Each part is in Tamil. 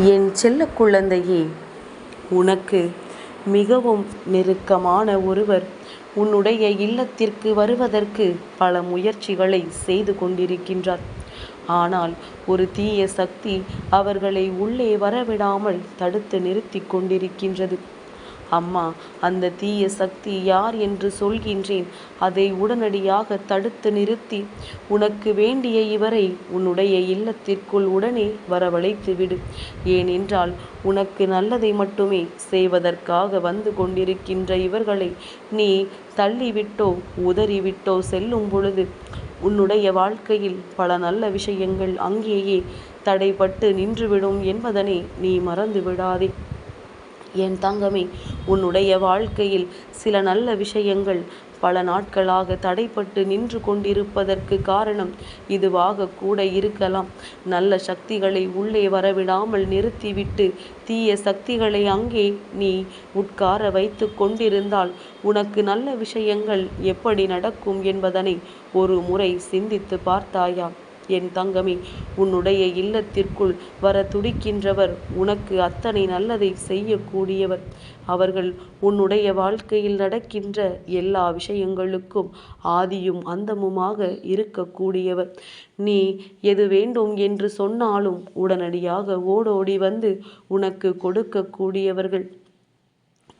என் செல்ல குழந்தையே உனக்கு மிகவும் நெருக்கமான ஒருவர் உன்னுடைய இல்லத்திற்கு வருவதற்கு பல முயற்சிகளை செய்து கொண்டிருக்கின்றார். ஆனால் ஒரு தீய சக்தி அவர்களை உள்ளே வரவிடாமல் தடுத்து நிறுத்தி கொண்டிருக்கின்றது. அம்மா அந்த தீய சக்தி யார் என்று சொல்கின்றேன். அதை உடனடியாக தடுத்து நிறுத்தி உனக்கு வேண்டிய இவரை உன்னுடைய இல்லத்திற்குள் உடனே வரவழைத்து விடு. ஏனென்றால் உனக்கு நல்லதை மட்டுமே செய்வதற்காக வந்து கொண்டிருக்கின்ற இவர்களை நீ தள்ளிவிட்டோ உதறிவிட்டோ செல்லும் பொழுது உன்னுடைய வாழ்க்கையில் பல நல்ல விஷயங்கள் அங்கேயே தடைப்பட்டு நின்றுவிடும் என்பதனை நீ மறந்து விடாதே. என் தங்கமே உன்னுடைய வாழ்க்கையில் சில நல்ல விஷயங்கள் பல நாட்களாக தடைப்பட்டு நின்று கொண்டிருப்பதற்கு காரணம் இதுவாக கூட இருக்கலாம். நல்ல சக்திகளை உள்ளே வரவிடாமல் நிறுத்திவிட்டு தீய சக்திகளை அங்கே நீ உட்கார வைத்து கொண்டிருந்தால் உனக்கு நல்ல விஷயங்கள் எப்படி நடக்கும் என்பதனை ஒரு முறை சிந்தித்து பார்த்தாயா? என் தங்கமே உன்னுடைய இல்லத்திற்குள் வர துடிக்கின்றவர் உனக்கு அத்தனை நல்லதை செய்யக்கூடியவர். அவர்கள் உன்னுடைய வாழ்க்கையில் நடக்கின்ற எல்லா விஷயங்களுக்கும் ஆதியும் அந்தமுமாக இருக்கக்கூடியவர். நீ எது வேண்டும் என்று சொன்னாலும் உடனடியாக ஓடோடி வந்து உனக்கு கொடுக்கக்கூடியவர்கள்.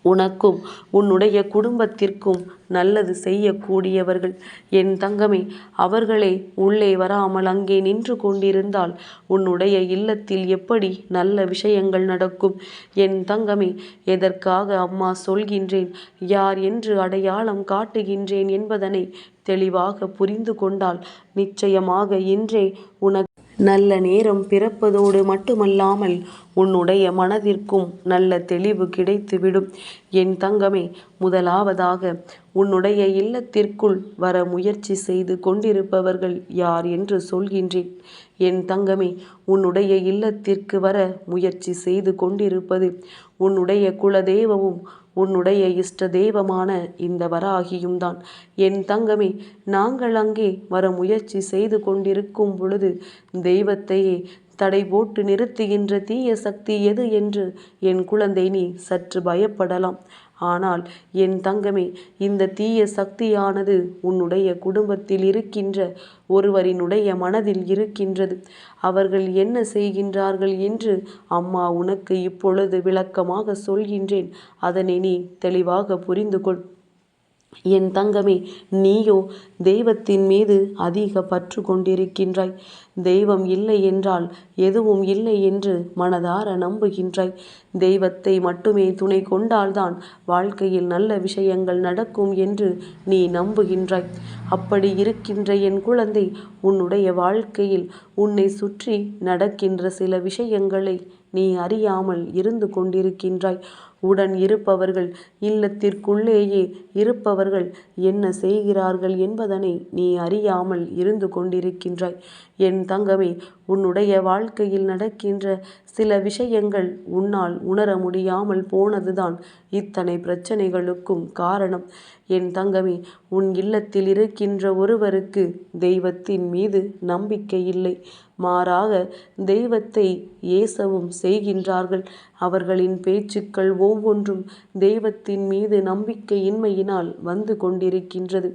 உனக்கும் உன்னுடைய குடும்பத்திற்கும் நல்லது செய்யக்கூடியவர்கள் என் தங்கமே அவர்களே உள்ளே வராமல் அங்கே நின்று கொண்டிருந்தால் உன்னுடைய இல்லத்தில் எப்படி நல்ல விஷயங்கள் நடக்கும்? என் தங்கமே எதற்காக அம்மா சொல்கின்றேன் யார் என்று அடையாளம் காட்டுகின்றேன் என்பதனை தெளிவாக புரிந்து கொண்டால் நிச்சயமாக இன்றே உனக்கு நல்ல நேரம் பிறப்பதோடு மட்டுமல்லாமல் உன்னுடைய மனதிற்கும் நல்ல தெளிவு கிடைத்துவிடும் என் தங்கமே முதலாவதாக உன்னுடைய இல்லத்திற்குள் வர முயற்சி செய்து கொண்டிருப்பவர்கள் யார் என்று சொல்கின்றேன். என் தங்கமே உன்னுடைய இல்லத்திற்கு வர முயற்சி செய்து கொண்டிருப்பது உன்னுடைய குலதெய்வமும் உன்னுடைய இஷ்ட தெய்வமான இந்த வராகியும் தான். என் தங்கமே நாங்கள் அங்கே வர முயற்சி செய்து கொண்டிருக்கும் பொழுது தெய்வத்தையே தடை போட்டு நிறுத்துகின்ற தீய சக்தி எது என்று என் குழந்தை நீ சற்று பயப்படலாம். ஆனால் என் தங்கமே இந்த தீய சக்தியானது உன்னுடைய குடும்பத்தில் இருக்கின்ற ஒருவரினுடைய மனதில் இருக்கின்றது. அவர்கள் என்ன செய்கின்றார்கள் என்று அம்மா உனக்கு இப்பொழுது விளக்கமாக சொல்கின்றேன். அதனை நீ தெளிவாக புரிந்து கொள். என் தங்கமே நீயோ தெய்வத்தின் மீது அதிக பற்று கொண்டிருக்கின்றாய். தெய்வம் இல்லை என்றால் எதுவும் இல்லை என்று மனதார நம்புகின்றாய். தெய்வத்தை மட்டுமே துணை கொண்டால் தான் வாழ்க்கையில் நல்ல விஷயங்கள் நடக்கும் என்று நீ நம்புகின்றாய். அப்படி இருக்கின்ற என் குழந்தை உன்னுடைய வாழ்க்கையில் உன்னை சுற்றி நடக்கின்ற சில விஷயங்களை நீ அறியாமல் இருந்து கொண்டிருக்கின்றாய். உடன் இருப்பவர்கள் இல்லத்திற்குள்ளேயே இருப்பவர்கள் என்ன செய்கிறார்கள் என்பதனை நீ அறியாமல் இருந்து கொண்டிருக்கின்றாய். என் தங்கமே உன்னுடைய வாழ்க்கையில் நடக்கின்ற சில விஷயங்கள் உன்னால் உணர முடியாமல் போனதுதான் இத்தனை பிரச்சனைகளுக்கும் காரணம். என் தங்கமே உன் இல்லத்தில் இருக்கின்ற ஒருவருக்கு தெய்வத்தின் மீது நம்பிக்கை இல்லை. மாறாக தெய்வத்தை ஏசவும் செய்கின்றார்கள். அவர்களின் பேச்சுக்கள் ஒவ்வொன்றும் தெய்வத்தின் மீது நம்பிக்கையின்மையினால் வந்து கொண்டிருக்கின்றது.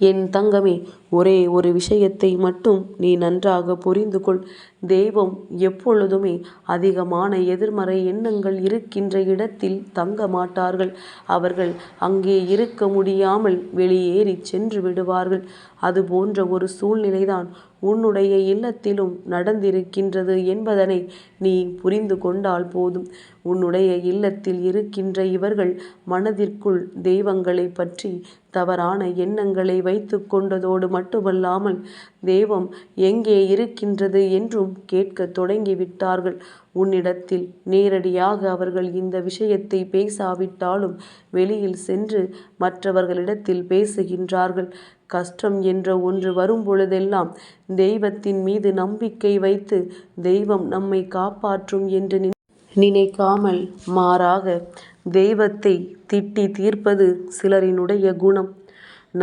என் தங்கமே ஒரே ஒரு விஷயத்தை மட்டும் நீ நன்றாக புரிந்து கொள். தெய்வம் எப்பொழுதுமே அதிகமான எதிர்மறை எண்ணங்கள் இருக்கின்ற இடத்தில் தங்க மாட்டார்கள். அவர்கள் அங்கே இருக்க முடியாமல் வெளியேறிச் சென்று விடுவார்கள். அது போன்ற ஒரு சூழ்நிலைதான் உன்னுடைய இல்லத்திலும் நடந்திருக்கின்றது என்பதனை நீ புரிந்து கொண்டால் போதும். உன்னுடைய இல்லத்தில் இருக்கின்ற இவர்கள் மனதிற்குள் தெய்வங்களைப் பற்றி தவறான எண்ணங்களை வைத்துக் கொண்டதோடு மட்டுமல்லாமல் தெய்வம் எங்கே இருக்கின்றது என்றும் கேட்க தொடங்கிவிட்டார்கள். உன்னிடத்தில் நேரடியாக அவர்கள் இந்த விஷயத்தை பேசாவிட்டாலும் வெளியில் சென்று மற்றவர்களிடத்தில் பேசுகின்றார்கள். கஷ்டம் என்ற ஒன்று வரும்பொழுதெல்லாம் தெய்வத்தின் மீது நம்பிக்கை வைத்து தெய்வம் நம்மை காப்பாற்றும் என்று நினைக்காமல் மாறாக தெய்வத்தை திட்டி தீர்ப்பது சிலரினுடைய குணம்.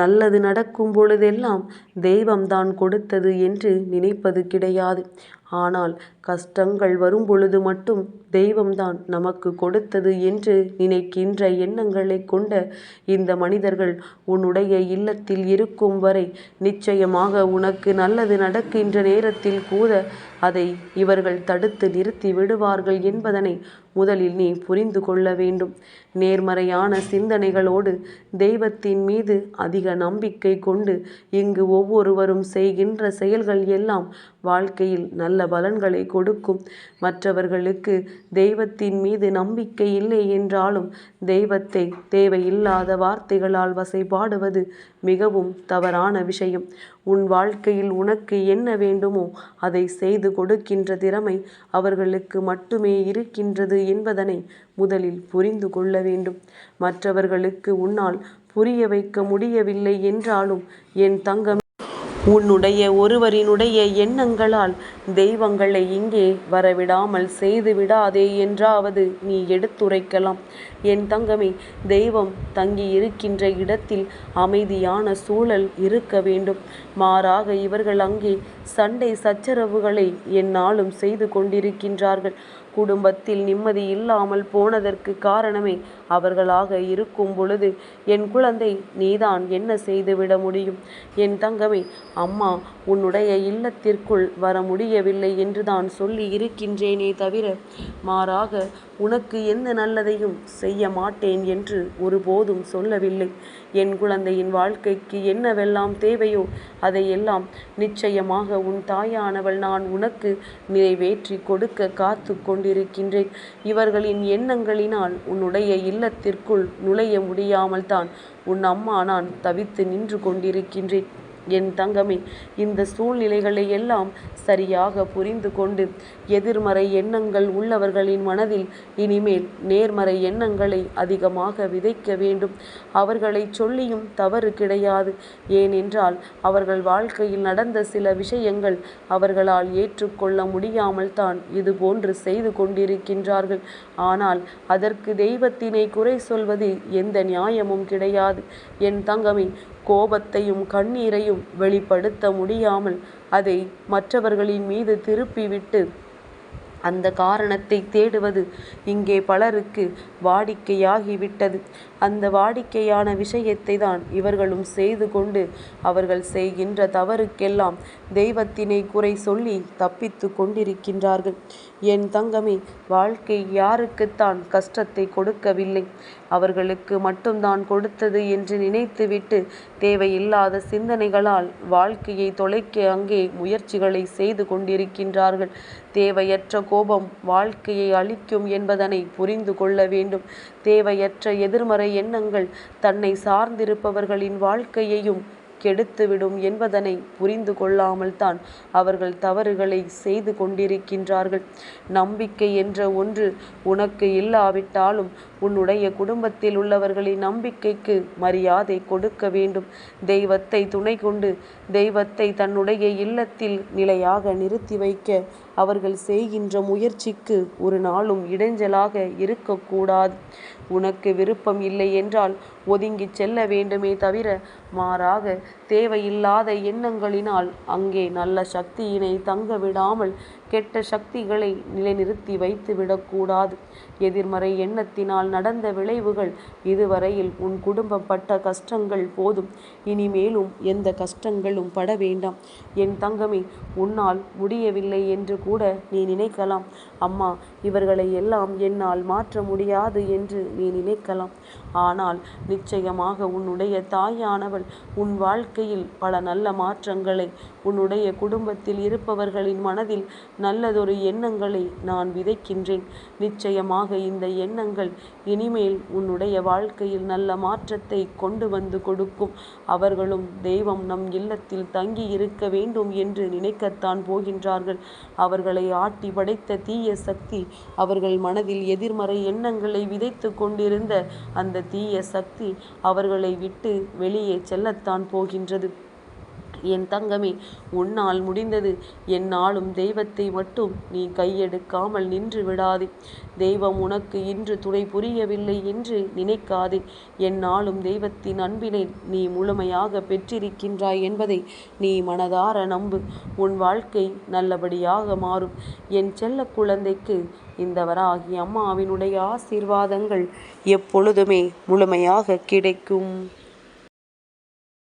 நல்லது நடக்கும் பொழுதெல்லாம் தெய்வம் தான் கொடுத்தது என்று நினைப்பது கிடையாது. ஆனால் கஷ்டங்கள் வரும்பொழுது மட்டும் தெய்வம்தான் நமக்கு கொடுத்தது என்று நினைக்கின்ற எண்ணங்களைக் கொண்ட இந்த மனிதர்கள் உன்னுடைய இல்லத்தில் இருக்கும் வரை நிச்சயமாக உனக்கு நல்லது நடக்கின்ற நேரத்தில் கூட அதை இவர்கள் தடுத்து நிறுத்தி விடுவார்கள் என்பதனை முதலில் நீ புரிந்து கொள்ள வேண்டும். நேர்மறையான சிந்தனைகளோடு தெய்வத்தின் மீது அதிக நம்பிக்கை கொண்டு இங்கு ஒவ்வொருவரும் செய்கின்ற செயல்கள் எல்லாம் வாழ்க்கையில் நல்ல பலன்களை கொடுக்கும். மற்றவர்களுக்கு தெய்வத்தின் மீது நம்பிக்கை இல்லை என்றாலும் தெய்வத்தை தேவையில்லாத வார்த்தைகளால் வசைபாடுவது மிகவும் தவறான விஷயம். உன் வாழ்க்கையில் உனக்கு என்ன வேண்டுமோ அதை செய்து கொடுக்கின்ற திறமை அவர்களுக்கு மட்டுமே இருக்கின்றது என்பதனை முதலில் புரிந்து கொள்ள வேண்டும். மற்றவர்களுக்கு உன்னால் புரிய வைக்க முடியவில்லை என்றாலும் என் தங்கம் உன்னுடைய ஒருவரினுடைய எண்ணங்களால் தெய்வங்களை இங்கே வரவிடாமல் செய்து விடாதே என்றாவது நீ எடுத்துரைக்கலாம். என் தங்கமே தெய்வம் தங்கி இருக்கின்ற இடத்தில் அமைதியான சூழல் இருக்க வேண்டும். மாறாக இவர்கள் அங்கே சண்டை சச்சரவுகளை என்னாலும் செய்து கொண்டிருக்கின்றார்கள். குடும்பத்தில் நிம்மதி இல்லாமல் போனதற்கு காரணமே அவர்களாக இருக்கும் பொழுது என் குழந்தை நீதான் என்ன செய்துவிட முடியும்? என் தங்கமே அம்மா உன்னுடைய இல்லத்திற்குள் வர முடியவில்லை என்று தான் சொல்லி இருக்கின்றேனே தவிர மாறாக உனக்கு எந்த நல்லதையும் செய்ய மாட்டேன் என்று ஒருபோதும் சொல்லவில்லை. என் குழந்தையின் வாழ்க்கைக்கு என்னவெல்லாம் தேவையோ அதையெல்லாம் நிச்சயமாக உன் தாயானவள் நான் உனக்கு நிறைவேற்றி கொடுக்க காத்து கொண்டிருக்கின்றேன். இவர்களின் எண்ணங்களினால் உன்னுடைய இல்லத்திற்குள் நுழைய முடியாமல் தான் உன் அம்மா நான் தவித்து நின்று கொண்டிருக்கின்றேன். என் தங்கமே இந்த சூழ்நிலைகளை எல்லாம் சரியாக புரிந்து கொண்டு எதிர்மறை எண்ணங்கள் உள்ளவர்களின் மனதில் இனிமேல் நேர்மறை எண்ணங்களை அதிகமாக விதைக்க வேண்டும். அவர்களை சொல்லியும் தவறு கிடையாது. ஏனென்றால் அவர்கள் வாழ்க்கையில் நடந்த சில விஷயங்கள் அவர்களால் ஏற்றுக்கொள்ள முடியாமல் தான் இது போன்று செய்து கொண்டிருக்கின்றார்கள். ஆனால் அதற்கு தெய்வத்தினை குறை சொல்வது எந்த நியாயமும் கிடையாது. என் தங்கமே கோபத்தையும் கண்ணீரையும் வெளிப்படுத்த முடியாமல் அதை மற்றவர்களின் மீது திருப்பிவிட்டு அந்த காரணத்தை தேடுவது இங்கே பலருக்கு வாடிக்கையாகிவிட்டது. அந்த வாடிக்கையான விஷயத்தை தான் இவர்களும் செய்து கொண்டு அவர்கள் செய்கின்ற தவறுக்கெல்லாம் தெய்வத்தினை குறை சொல்லி தப்பித்து கொண்டிருக்கின்றார்கள். என் தங்கமே வாழ்க்கை யாருக்குத்தான் கஷ்டத்தை கொடுக்கவில்லை. அவர்களுக்கு மட்டும்தான் கொடுத்தது என்று நினைத்துவிட்டு தேவையில்லாத சிந்தனைகளால் வாழ்க்கையை தொலைக்க அங்கே முயற்சிகளை செய்து கொண்டிருக்கின்றார்கள். தேவையற்ற கோபம் வாழ்க்கையை அழிக்கும் என்பதனை புரிந்து கொள்ள வேண்டும். தேவையற்ற எதிர்மறை எண்ணங்கள் தன்னை சார்ந்திருப்பவர்களின் வாழ்க்கையையும் கெடுத்துவிடும் என்பதனை புரிந்து கொள்ளாமல் தான் அவர்கள் தவறுகளை செய்து கொண்டிருக்கின்றார்கள். நம்பிக்கை என்ற ஒன்று உனக்கு இல்லாவிட்டாலும் உன்னுடைய குடும்பத்தில் உள்ளவர்களின் நம்பிக்கைக்கு மரியாதை கொடுக்க வேண்டும். தெய்வத்தை துணை கொண்டு தெய்வத்தை தன்னுடைய இல்லத்தில் நிலையாக நிறுத்தி வைக்க அவர்கள் செய்கின்ற முயற்சிக்கு ஒரு நாளும் இடைஞ்சலாக இருக்கக்கூடாது. உனக்கு விருப்பம் இல்லை என்றால் ஒதுங்கிச் செல்ல வேண்டுமே தவிர மாறாக தேவையில்லாத எண்ணங்களினால் அங்கே நல்ல சக்தியினை தங்க விடாமல் கெட்ட சக்திகளை நிலைநிறுத்தி வைத்து விடக்கூடாது எதிர்மறை எண்ணத்தினால் நடந்த விளைவுகள் இதுவரையில் உன் குடும்பம் பட்ட கஷ்டங்கள் போதும். இனிமேலும் எந்த கஷ்டங்களும் பட வேண்டாம். என் தங்கமே உன்னால் முடியவில்லை என்று கூட நீ நினைக்கலாம். அம்மா இவர்களை எல்லாம் என்னால் மாற்ற முடியாது என்று நீ நினைக்கலாம். ஆனால் நிச்சயமாக உன்னுடைய தாயானவள் உன் வாழ்க்கையில் பல நல்ல மாற்றங்களை உன்னுடைய குடும்பத்தில் இருப்பவர்களின் மனதில் நல்லதொரு எண்ணங்களை நான் விதைக்கின்றேன். நிச்சயமாக இந்த எண்ணங்கள் இனிமேல் உன்னுடைய வாழ்க்கையில் நல்ல மாற்றத்தை கொண்டு வந்து கொடுக்கும். அவர்களும் தெய்வம் நம் இல்லத்தில் தங்கி இருக்க வேண்டும் என்று நினைக்கத்தான் போகின்றார்கள். அவர்களை ஆட்டி படைத்த தீய சக்தி அவர்கள் மனதில் எதிர்மறை எண்ணங்களை விதைத்து கொண்டிருந்த அந்த தீய சக்தி அவர்களை விட்டு வெளியே செல்லத்தான் போகின்றது. என் தங்கமே உன்னால் முடிந்தது. என்னாலும் தெய்வத்தை மட்டும் நீ கையெடுக்காமல் நின்று விடாதே. தெய்வம் உனக்கு இன்று துணை புரியவில்லை என்று நினைக்காதே. என்னாலும் தெய்வத்தின் அன்பினை நீ முழுமையாக பெற்றிருக்கின்றாய் என்பதை நீ மனதார நம்பு. உன் வாழ்க்கை நல்லபடியாக மாறும். என் செல்ல குழந்தைக்கு இந்த வராகி அம்மாவினுடைய ஆசீர்வாதங்கள் எப்பொழுதுமே முழுமையாக கிடைக்கும்.